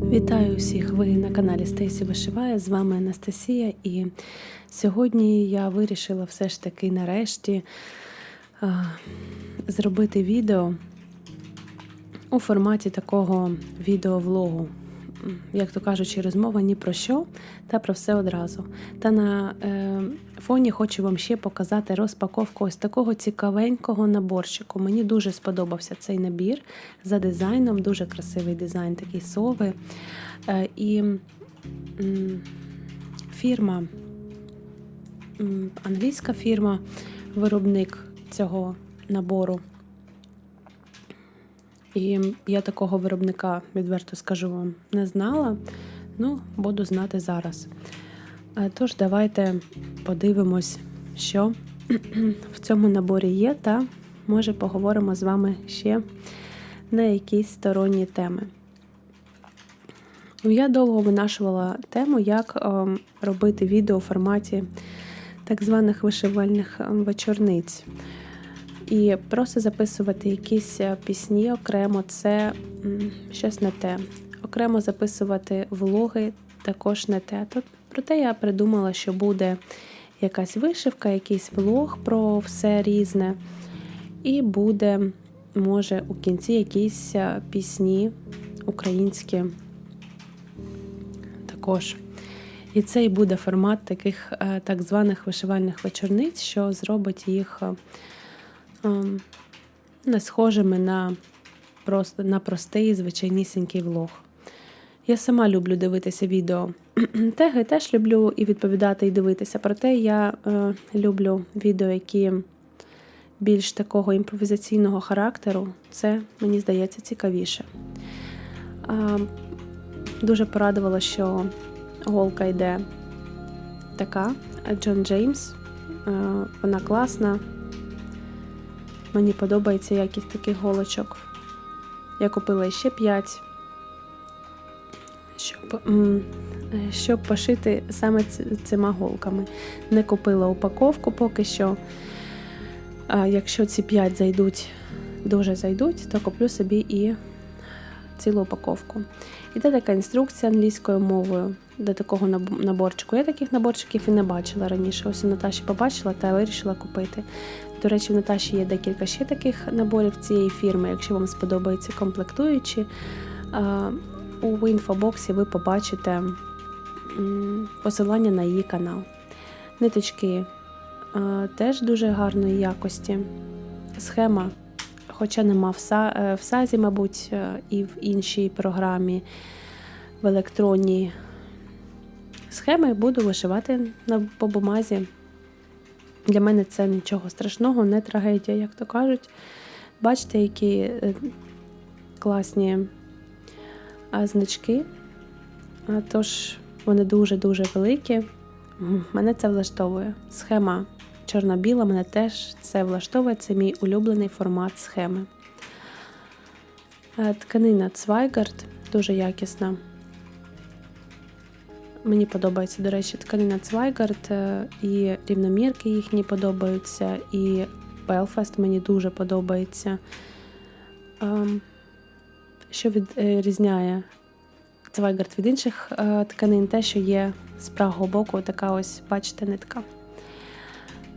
Вітаю всіх! Ви на каналі Стесі Вишиває. З вами Анастасія, і сьогодні я вирішила все ж таки нарешті зробити відео у форматі такого відеовлогу. Як то кажучи, розмова ні про що та про все одразу. Та на е, фоні хочу вам ще показати розпаковку ось такого цікавенького наборчику. Мені дуже сподобався цей набір за дизайном, дуже красивий дизайн, такий сови. Е, і м, фірма, м, англійська фірма, виробник цього набору. І я такого виробника, відверто скажу вам, не знала. Ну, буду знати зараз. Е, Тож, давайте подивимось, що в цьому наборі є, та може поговоримо з вами ще на якісь сторонні теми. Я довго винашувала тему, як ем, робити відео у форматі так званих вишивальних ем, вечорниць. І просто записувати якісь е, пісні окремо це щось не те. Окремо записувати влоги також не те. Тут, проте я придумала, що буде якась вишивка, якийсь влог про все різне. І буде, може, у кінці якісь е, пісні українські також. І це і буде формат таких е, так званих вишивальних вечорниць, що зробить їх не схожими на, просто, на простий звичайнісінький влог. Я сама люблю дивитися відео. Теги теж люблю і відповідати, і дивитися. Проте я е, люблю відео, які більш такого імпровізаційного характеру. Це, мені здається, цікавіше. А, дуже порадувала, що голка йде така. Джон Джеймс. Е, вона класна. Мені подобається якість таких голочок. Я купила ще 5, щоб, е, щоб пошити саме цими голками. Не купила упаковку поки що. А якщо ці 5 зайдуть, дуже зайдуть, то куплю собі і цілу упаковку. Іде така інструкція англійською мовою до такого наборчику. Я таких наборчиків і не бачила раніше. Ось у Наташі побачила та вирішила купити. До речі, в Наташі є декілька ще таких наборів цієї фірми. Якщо вам сподобаються комплектуючі, у інфобоксі ви побачите посилання на її канал. Ниточки теж дуже гарної якості. Схема, хоча нема в, е, сазі, мабуть, е, і в іншій програмі, в електронній схеми буду вишивати по бумазі. Для мене це нічого страшного, не трагедія, як то кажуть. Бачите, які е, класні значки. Тож вони дуже-дуже великі. Мене це влаштовує. Схема чорно-біла мене теж це влаштовує. Це мій улюблений формат схеми. Е, Тканина Цвайгард дуже якісна. Мені подобається, до речі, тканина Цвайгард е, і рівномірки їхні подобаються, і Белфаст мені дуже подобається. Ем, Що відрізняє Цвайгард від інших е, тканин, те, що є з правого боку така ось, бачите, нитка.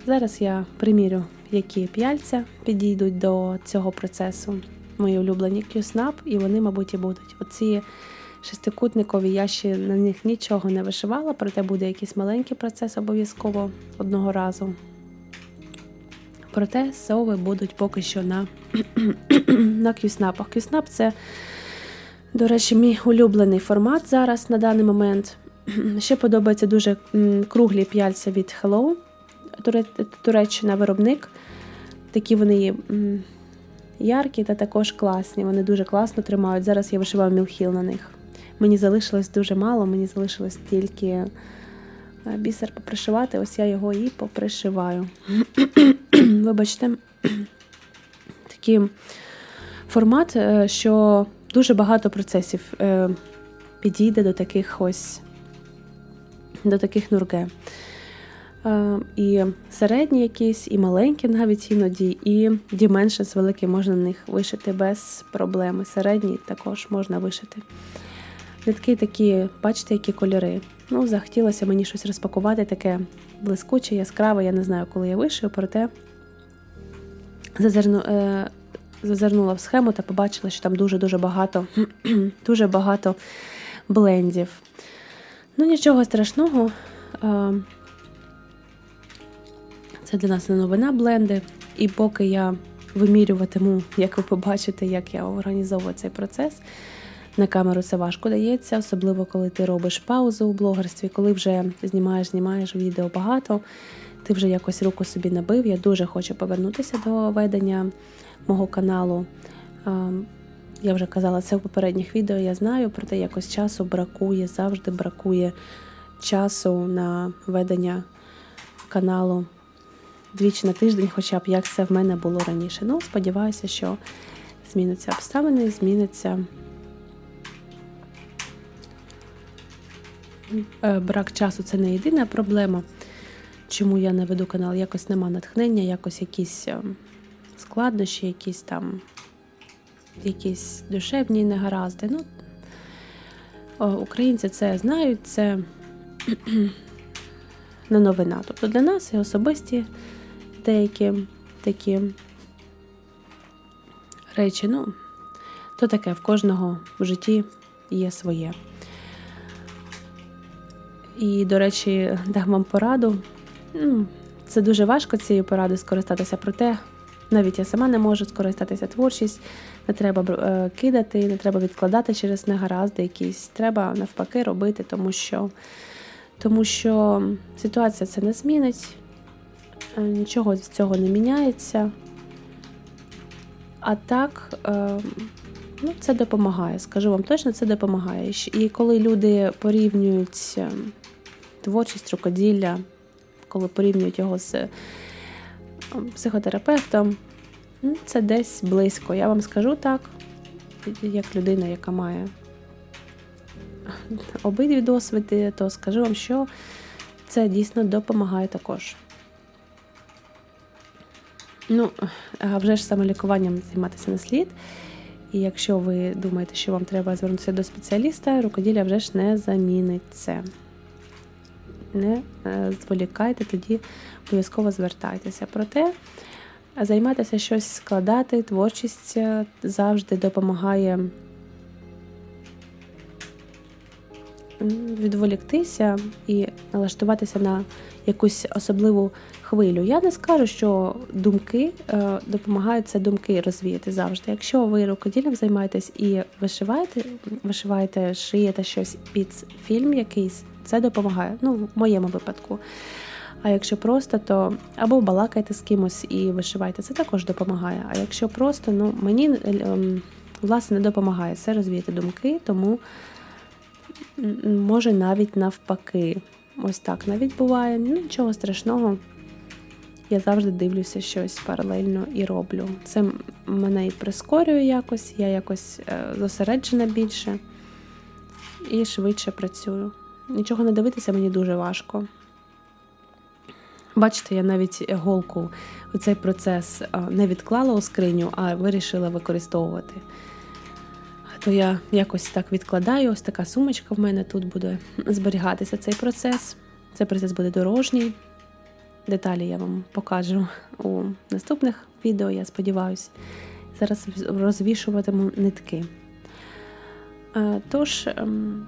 Зараз я примірю, які п'яльця підійдуть до цього процесу. Мої улюблені Q-Snap, і вони, мабуть, і будуть. Оці шестикутникові я ще на них нічого не вишивала, проте буде якийсь маленький процес обов'язково одного разу. Проте сови будуть поки що на, на Q-Snap. Q-Snap це, до речі, мій улюблений формат зараз на даний момент. Ще подобаються дуже круглі п'яльця від Hello. Туре- Туреччина виробник. Такі вони яркі та також класні. Вони дуже класно тримають. Зараз я вишиваю мілхіл на них. Мені залишилось дуже мало, мені залишилось тільки е, бісер попришивати. Ось я його і попришиваю. Вибачте, такий формат, е, що дуже багато процесів е, підійде до таких ось до таких нурге. Е, І середні якісь, і маленькі навіть іноді, і діменшес великий можна на них вишити без проблеми. Середні також можна вишити. Нитки такі, бачите, які кольори. Ну, захотілося мені щось розпакувати, таке блискуче, яскраве, я не знаю, коли я вишию, проте зазирну, е, зазирнула в схему та побачила, що там дуже-дуже багато, дуже багато блендів. Ну, нічого страшного. Е, це для нас не новина бленди. І поки я вимірюватиму, як ви побачите, як я організовую цей процес. На камеру це важко дається, особливо коли ти робиш паузу у блогерстві, коли вже знімаєш, знімаєш відео багато, ти вже якось руку собі набив. Я дуже хочу повернутися до ведення мого каналу. Я вже казала це в попередніх відео, я знаю, проте якось часу бракує, завжди бракує часу на ведення каналу двічі на тиждень, хоча б як це в мене було раніше. Ну, сподіваюся, що зміниться обставини, зміниться е, брак часу це не єдина проблема. Чому я не веду канал? Якось нема натхнення, якось якісь е, складнощі, якісь там якісь душевні негаразди. Ну, Українці це знають, це не новина. Тобто для нас і особисті деякі такі речі, ну, то таке в кожного в житті є своє. І, до речі, дам вам пораду. Ну, Це дуже важко цією порадою скористатися, проте навіть я сама не можу скористатися творчість, не треба е, кидати, не треба відкладати через негаразди якісь. Треба навпаки робити, тому що, тому що ситуація це не змінить. Е, нічого з цього не міняється. А так, е, ну, це допомагає. Скажу вам точно, це допомагає. І коли люди порівнюють е, творчість рукоділля, коли порівнюють його з психотерапевтом, ну, це десь близько. Я вам скажу так, як людина, яка має обидві досвіди, то скажу вам, що це дійсно допомагає також. Ну, вже ж самолікуванням займатися не слід. І якщо ви думаєте, що вам треба звернутися до спеціаліста, рукоділля вже ж не замінить це. Не е, зволікайте, тоді обов'язково звертайтеся. Проте займатися щось складати, творчість е, завжди допомагає відволіктися і налаштуватися на якусь особливу хвилю. Я не скажу, що думки е, допомагають це думки розвіяти завжди. Якщо ви рукоділлям займаєтесь і вишиваєте, вишиваєте, шиєте щось під фільм якийсь, це допомагає. Ну, в моєму випадку. А якщо просто, то або балакайте з кимось і вишивайте, це також допомагає. А якщо просто, ну мені ем, власне не допомагає це розвіяти думки, тому може навіть навпаки. Ось так навіть буває. Ну, Нічого страшного. Я завжди дивлюся щось паралельно і роблю. Це мене і прискорює якось, я якось е, зосереджена більше і швидше працюю. Нічого не дивитися мені дуже важко. Бачите, я навіть голку у цей процес е, не відклала у скриню, а вирішила використовувати то я якось так відкладаю. Ось така сумочка в мене тут буде зберігатися цей процес. Цей процес буде дорожній. Деталі я вам покажу у наступних відео, я сподіваюся. Зараз розвішуватиму нитки. Тож, ем,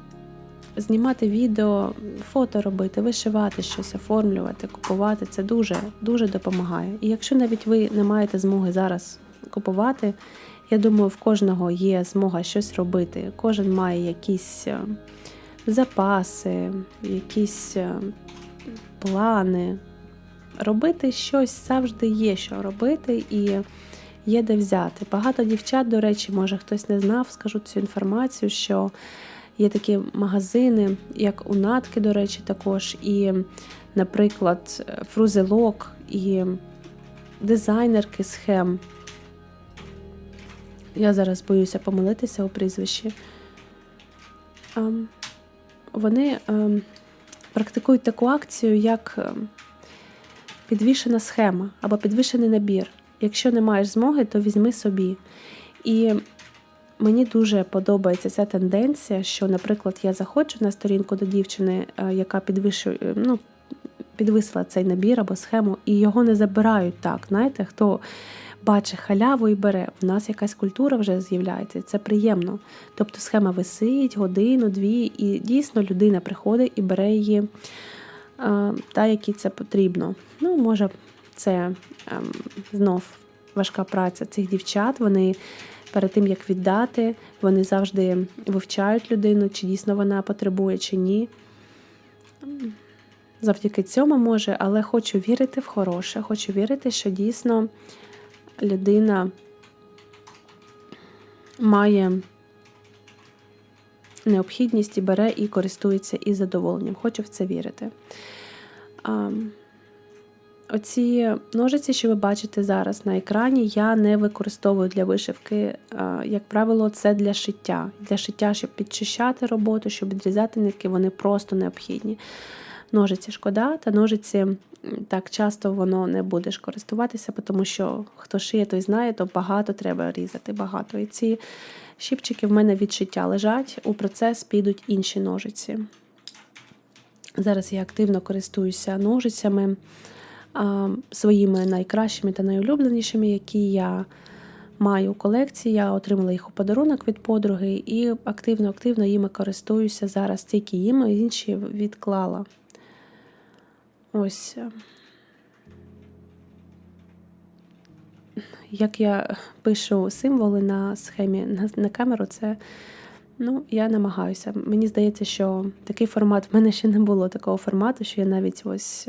знімати відео, фото робити, вишивати щось, оформлювати, купувати це дуже дуже допомагає. І якщо навіть ви не маєте змоги зараз купувати, я думаю, в кожного є змога щось робити. Кожен має якісь е, запаси, якісь е, плани. Робити щось завжди є, що робити, і є де взяти. Багато дівчат, до речі, може хтось не знав, скажу цю інформацію, що є такі магазини, як у Натки, до речі, також, і, наприклад, фрузелок і дизайнерки схем. Я зараз боюся помилитися у прізвищі. Вони практикують таку акцію, як підвішена схема або підвішений набір. Якщо не маєш змоги, то візьми собі. І мені дуже подобається ця тенденція, що, наприклад, я заходжу на сторінку до дівчини, е, яка підвищує, е, ну, підвисила цей набір або схему, і його не забирають так. Знаєте, хто бачить халяву і бере. У нас якась культура вже з'являється, це приємно. Тобто схема висить годину, дві, і дійсно людина приходить і бере її та, якій це потрібно. Ну, може, це а, знов важка праця цих дівчат. Вони перед тим, як віддати, вони завжди вивчають людину, чи дійсно вона потребує, чи ні. Завдяки цьому може, але хочу вірити в хороше, хочу вірити, що дійсно людина має необхідність і бере і користується із задоволенням. Хочу в це вірити. А, Оці ножиці, що ви бачите зараз на екрані, я не використовую для вишивки. Як правило, це для шиття. Для шиття, щоб підчищати роботу, щоб відрізати нитки, вони просто необхідні. Ножиці шкода, та ножиці так часто воно не будеш користуватися, тому що хто шиє, той знає, то багато треба різати. багато. І ці щіпчики в мене від шиття лежать, у процес підуть інші ножиці. Зараз я активно користуюся ножицями а, своїми найкращими та найулюбленішими, які я маю у колекції. Я отримала їх у подарунок від подруги і активно-активно їми користуюся зараз тільки їми, інші відклала. Ось. Як я пишу символи на схемі на, камеру, це ну, я намагаюся. Мені здається, що такий формат в мене ще не було такого формату, що я навіть ось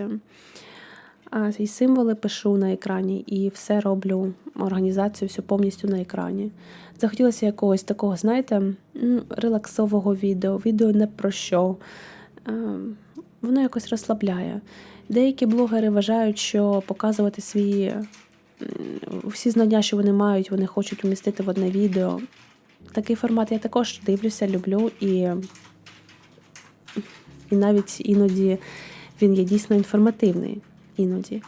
а, і символи пишу на екрані, і все роблю організацію всю повністю на екрані. Захотілося якогось такого, знаєте, релаксового відео, відео не про що. Воно якось розслабляє. Деякі блогери вважають, що показувати свої всі знання, що вони мають, вони хочуть вмістити в одне відео. Такий формат я також дивлюся, люблю і, і навіть іноді він є дійсно інформативний. іноді.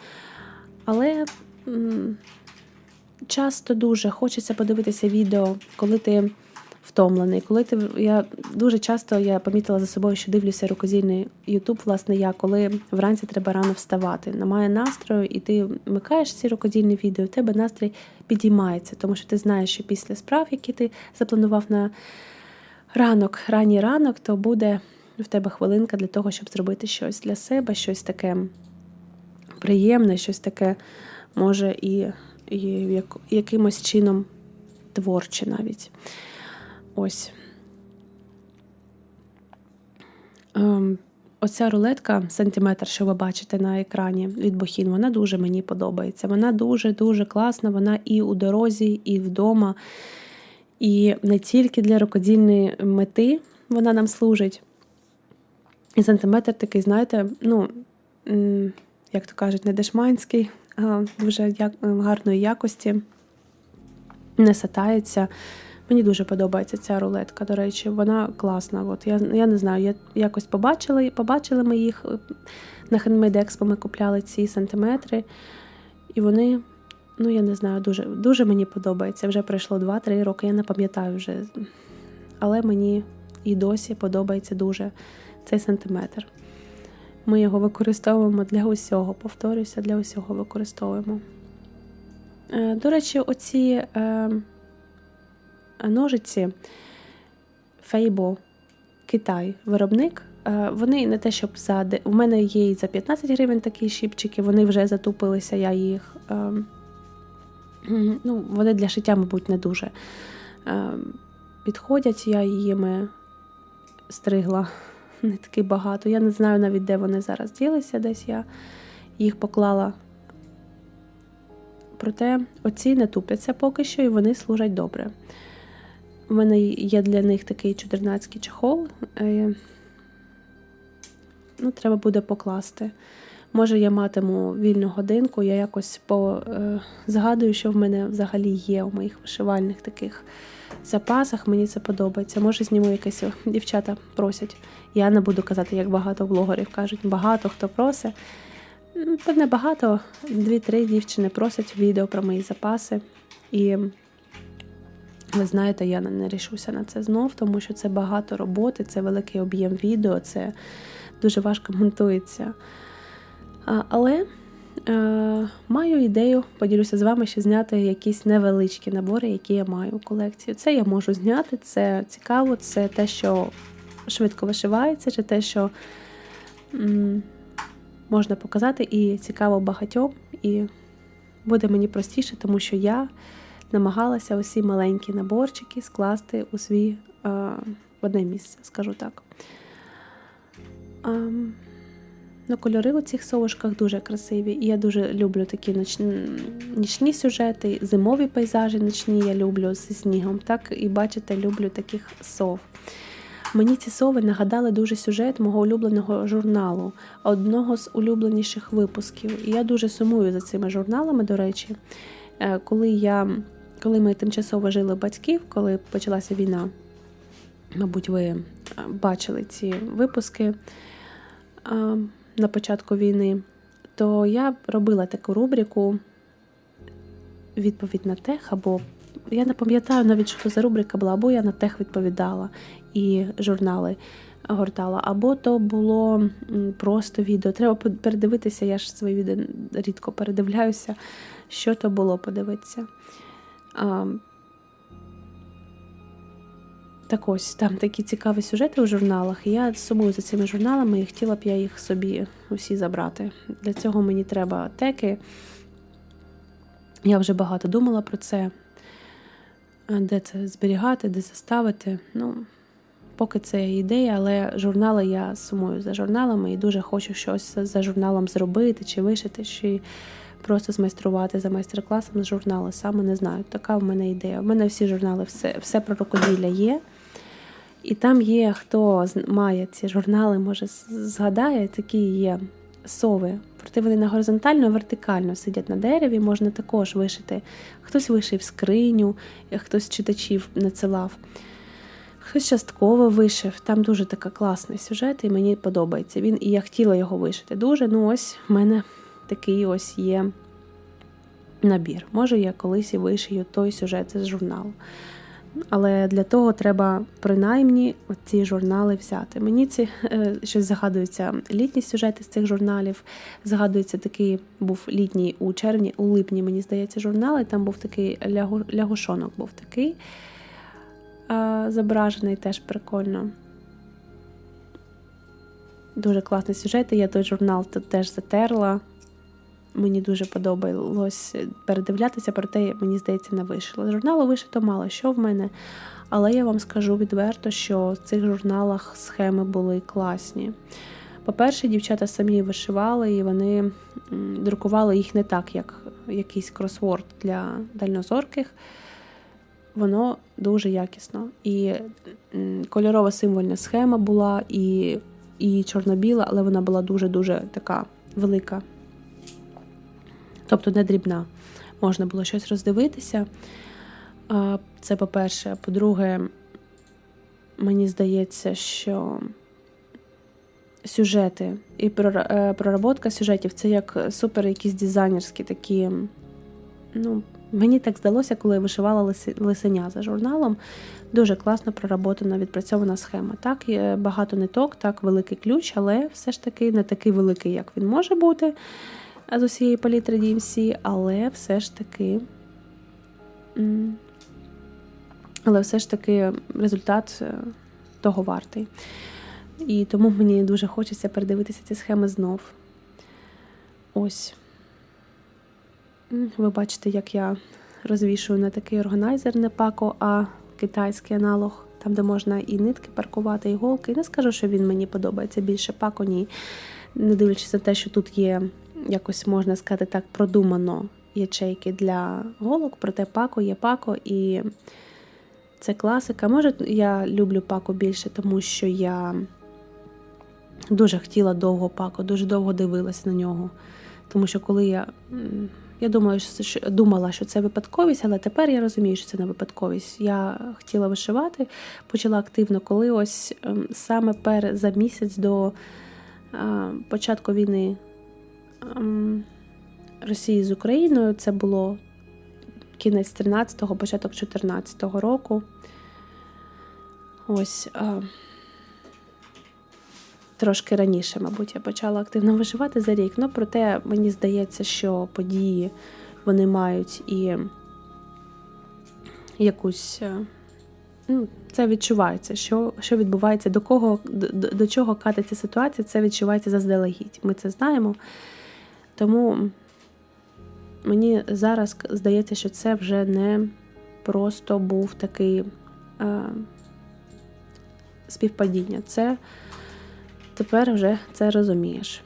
Але часто дуже хочеться подивитися відео, коли ти втомлений. Коли ти я дуже часто я помітила за собою, що дивлюся рукозільний Ютуб, власне, я коли вранці треба рано вставати. Немає настрою, і ти вмикаєш ці рукодільні відео, у тебе настрій підіймається, тому що ти знаєш, що після справ, які ти запланував на ранок, ранній ранок, то буде в тебе хвилинка для того, щоб зробити щось для себе, щось таке приємне, щось таке може і, і якимось чином творче навіть. Ось. Ем, Оця рулетка сантиметр, що ви бачите на екрані від Бохін, вона дуже мені подобається. Вона дуже-дуже класна, вона і у дорозі, і вдома. І не тільки для рукодільної мети вона нам служить. І сантиметр такий, знаєте, ну, як то кажуть, не дешманський, а дуже гарної якості, не сатається. Мені дуже подобається ця рулетка, до речі, вона класна. От Я я не знаю, я якось побачила побачили ми їх е, на Handmade Expo ми купляли ці сантиметри. І вони, ну я не знаю, дуже дуже мені подобається. Вже пройшло 2-3 роки, я не пам'ятаю вже. Але мені і досі подобається дуже цей сантиметр. Ми його використовуємо для усього, повторюся, для усього використовуємо. Е, до речі, оці. Ножиці Фейбо Китай виробник. Е, вони не те, щоб за у мене є і за 15 гривень такі щіпчики, вони вже затупилися, я їх. Е, ну, Вони для шиття, мабуть, не дуже е, підходять, я їми стригла не таки багато. Я не знаю навіть, де вони зараз ділися, десь я їх поклала. Проте оці не тупляться поки що і вони служать добре. У мене є для них такий чудернацький чехол. Е, ну, Треба буде покласти. Може, я матиму вільну годинку, я якось по, е, згадую, що в мене взагалі є у моїх вишивальних таких запасах. Мені це подобається. Може, зніму якесь дівчата просять. Я не буду казати, як багато блогерів кажуть. Багато хто просить. Певне, багато, дві-три дівчини просять відео про мої запаси. І Ви знаєте, я не рішуся на це знов, тому що це багато роботи, це великий об'єм відео, це дуже важко монтується. Але е, маю ідею, поділюся з вами, що зняти якісь невеличкі набори, які я маю у колекцію. Це я можу зняти, це цікаво, це те, що швидко вишивається, чи те, що м, можна показати, і цікаво багатьом, і буде мені простіше, тому що я намагалася усі маленькі наборчики скласти у свій е, в одне місце, скажу так. Ем, Ну, кольори у цих совушках дуже красиві. І я дуже люблю такі ночні, нічні сюжети, зимові пейзажі ночні я люблю зі снігом. Так і бачите, люблю таких сов. Мені ці сови нагадали дуже сюжет мого улюбленого журналу, одного з улюбленіших випусків. І я дуже сумую за цими журналами, до речі. Е, Коли я, коли ми тимчасово жили батьків, коли почалася війна, мабуть, ви е, бачили ці випуски а, на початку війни, то я робила таку рубрику відповідь на тех, або я не пам'ятаю навіть, що за рубрика була, або я на тех відповідала і журнали гортала, або то було просто відео. Треба передивитися, я ж свої відео рідко передивляюся, що то було подивитися. А, так ось, там такі цікаві сюжети у журналах. Я сумую за цими журналами і хотіла б я їх собі усі забрати. Для цього мені треба теки. Я вже багато думала про це, де це зберігати, де це ставити. Ну, поки це ідея, але журнали я сумую за журналами і дуже хочу щось за журналом зробити, чи вишити, чи просто змайструвати за майстер-класом з журналу. Саме не знаю. Така в мене ідея. У мене всі журнали, все, все про рукоділля є. І там є, хто має ці журнали, може згадає, такі є сови. Проте вони на горизонтально, вертикально сидять на дереві, можна також вишити. Хтось вишив скриню, хтось читачів надсилав. Хтось частково вишив. Там дуже така класний сюжет, і мені подобається. Він і я хотіла його вишити дуже. Ну, ось в мене такий ось є набір. Може, я колись і вишию той сюжет з журналу. Але для того треба принаймні ці журнали взяти. Мені ці е, щось згадуються літні сюжети з цих журналів. Згадується такий був літній у червні, у липні, мені здається, журнал, і там був такий лягу, лягушонок був такий зображений, теж прикольно. Дуже класний сюжет. і Я той журнал теж затерла. Мені дуже подобалось передивлятися, проте, мені здається, не вийшло. Журналу вишито мало що в мене, але я вам скажу відверто, що в цих журналах схеми були класні. По-перше, дівчата самі вишивали, і вони друкували їх не так, як якийсь кросворд для дальнозорких. Воно дуже якісно. І кольорова символьна схема була, і, і чорно-біла, але вона була дуже-дуже така велика тобто не дрібна. Можна було щось роздивитися. Це по-перше. По-друге, мені здається, що сюжети і е, проработка сюжетів це як супер якісь дизайнерські такі. Ну, мені так здалося, коли я вишивала лисеня за журналом. Дуже класно проработана, відпрацьована схема. Так, багато ниток, так, великий ключ, але все ж таки не такий великий, як він може бути з усієї палітри DMC, але все ж таки. Але все ж таки результат е, того вартий. І тому мені дуже хочеться передивитися ці схеми знов. Ось. Ви бачите, як я розвішую на такий органайзер не пако, а китайський аналог, там, де можна і нитки паркувати, і голки. І не скажу, що він мені подобається більше пако, ні. Не дивлячись на те, що тут є якось можна сказати так, продумано ячейки для голок, проте пако є пако, і це класика. Може, я люблю пако більше, тому що я дуже хотіла довго пако, дуже довго дивилася на нього. Тому що коли я. Я думаю, що, думала, що це випадковість, але тепер я розумію, що це не випадковість. Я хотіла вишивати, почала активно, коли ось ем, саме пер за місяць до початку війни Росії з Україною. Це було кінець 13-го, початок 14-го року. Ось е, трошки раніше, мабуть, я почала активно виживати за рік. Ну, проте мені здається, що події вони мають і якусь. е, Ну, це відчувається, що, що відбувається, до кого до, до чого катиться ситуація, це відчувається заздалегідь. Ми це знаємо. Тому мені зараз здається, що це вже не просто був такий е, співпадіння. Це тепер вже це розумієш.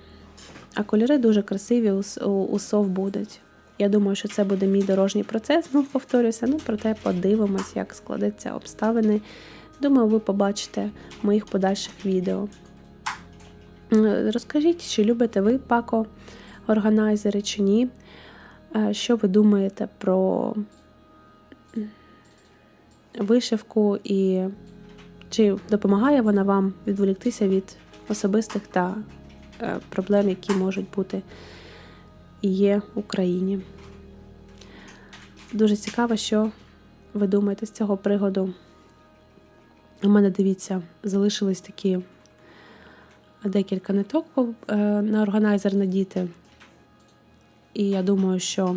А кольори дуже красиві у, у, сов будуть. Я думаю, що це буде мій дорожній процес, ну повторюся, ну проте подивимось, як складеться обставини. Думаю, ви побачите в моїх подальших відео. Розкажіть, чи любите ви пако органайзери чи ні? Е, Що ви думаєте про вишивку і чи допомагає вона вам відволіктися від особистих та е, проблем, які можуть бути і є в Україні? Дуже цікаво, що ви думаєте з цього пригоду. У мене, дивіться, залишились такі декілька ниток е, на органайзер надіти. І я думаю, що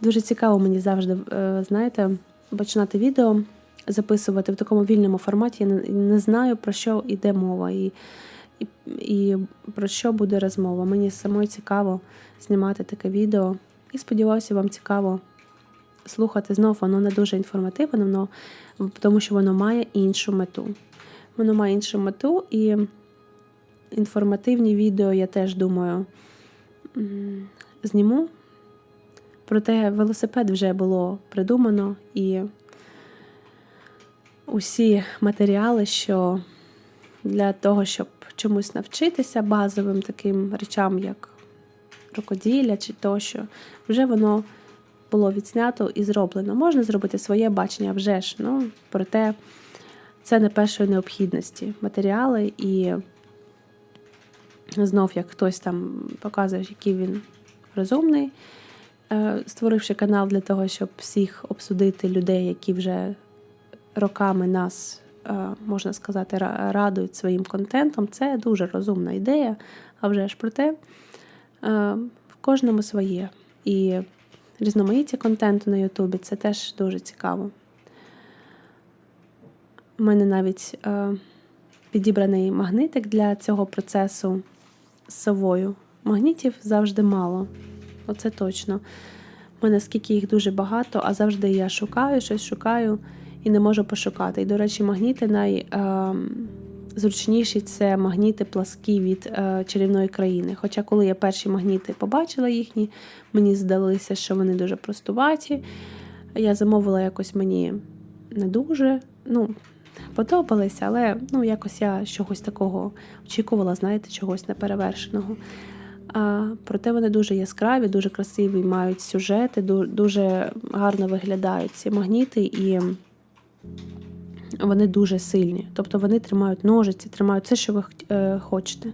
дуже цікаво мені завжди, е, знаєте, починати відео записувати в такому вільному форматі. Я не, знаю, про що йде мова і, і, і про що буде розмова. Мені самой цікаво знімати таке відео. І сподіваюся, вам цікаво слухати. Знов воно не дуже інформативне, воно, тому що воно має іншу мету. Воно має іншу мету і інформативні відео, я теж думаю, зніму. Проте велосипед вже було придумано і усі матеріали, що для того, щоб чомусь навчитися базовим таким речам, як рукоділля чи тощо, вже воно було відснято і зроблено. Можна зробити своє бачення вже ж, ну, проте це не першої необхідності матеріали і знов, як хтось там показує, який він розумний, е, створивши канал для того, щоб всіх обсудити людей, які вже роками нас, е, можна сказати, радують своїм контентом, це дуже розумна ідея. А вже ж проте е, в кожному своє. І різноманіття контенту на Ютубі це теж дуже цікаво. У мене навіть підібраний магнитик для цього процесу з совою. Магнітів завжди мало. Оце точно. У мене скільки їх дуже багато, а завжди я шукаю щось, шукаю і не можу пошукати. І, до речі, магніти найзручніші це магніти пласкі від е, чарівної країни. Хоча, коли я перші магніти побачила їхні, мені здалося, що вони дуже простуваті. Я замовила якось мені не дуже. Ну, подобалися, але ну, якось я чогось такого очікувала, знаєте, чогось неперевершеного. Проте вони дуже яскраві, дуже красиві, мають сюжети, дуже гарно виглядають ці магніти, і вони дуже сильні. Тобто вони тримають ножиці, тримають все, що ви е, хочете.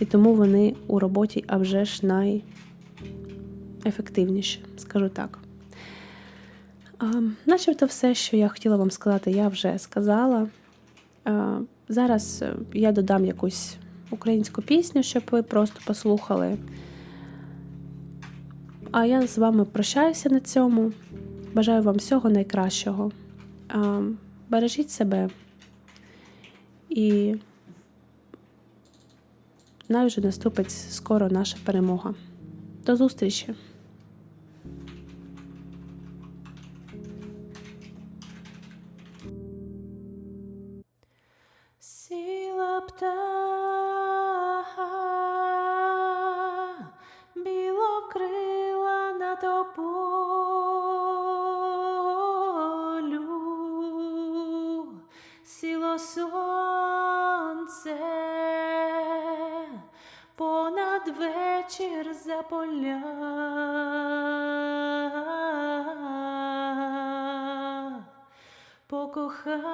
І тому вони у роботі, а вже ж найефективніші, скажу так. Начебто все, що я хотіла вам сказати, я вже сказала. Зараз я додам якусь українську пісню, щоб ви просто послухали. А я з вами прощаюся на цьому. Бажаю вам всього найкращого. Бережіть себе і най вже наступить скоро наша перемога. До зустрічі! Сіла птаха, тополю, сіло сонце понад вечір за поля покохала,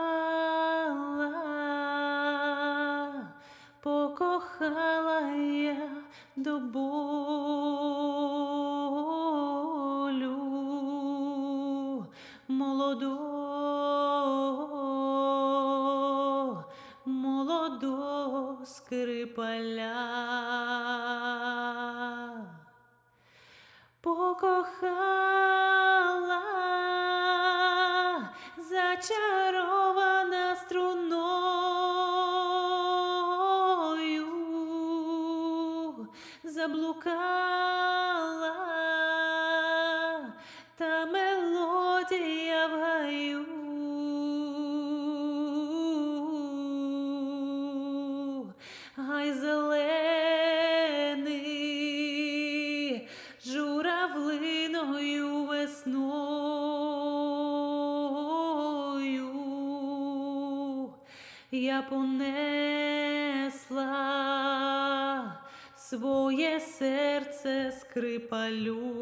покохала я до ніжною весною я понесла своє серце скрипалю,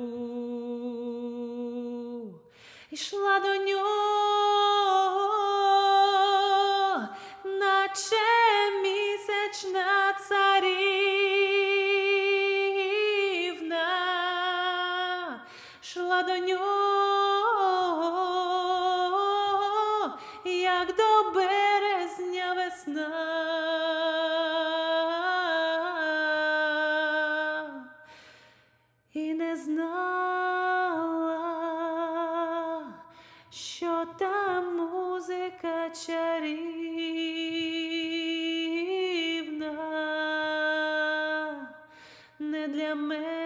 йшла до нього. для мене.